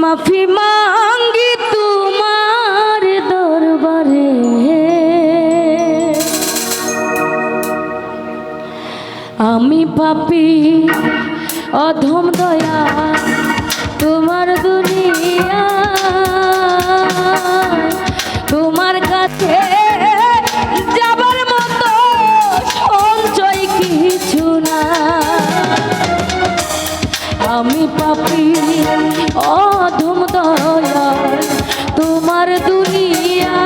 মাফি মাঙ্গি তোমার দরবারে। আমি পাপি অধম দয়া। তোমার দুনিয়া, তোমার কাছে যাবার মতো সঞ্চয় কিছু না আমি পাপি, অধম দয়া তোমার দুনিয়া।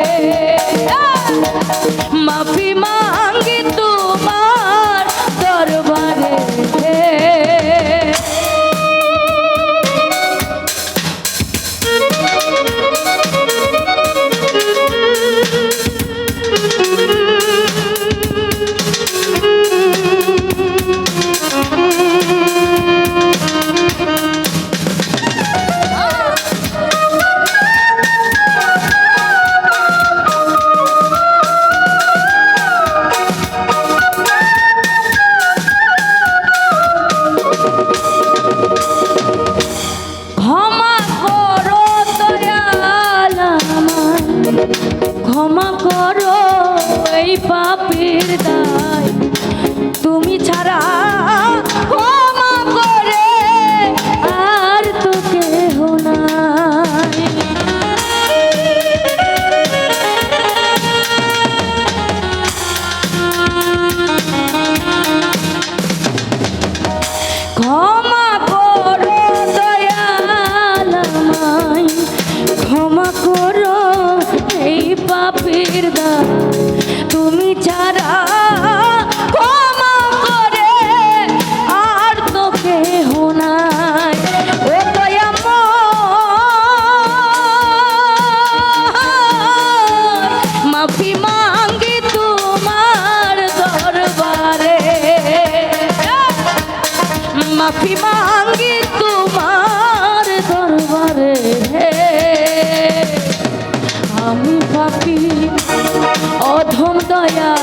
você. মাফি মাঙ্গি তোমার দরবারে আমি পাপি অধম দয়া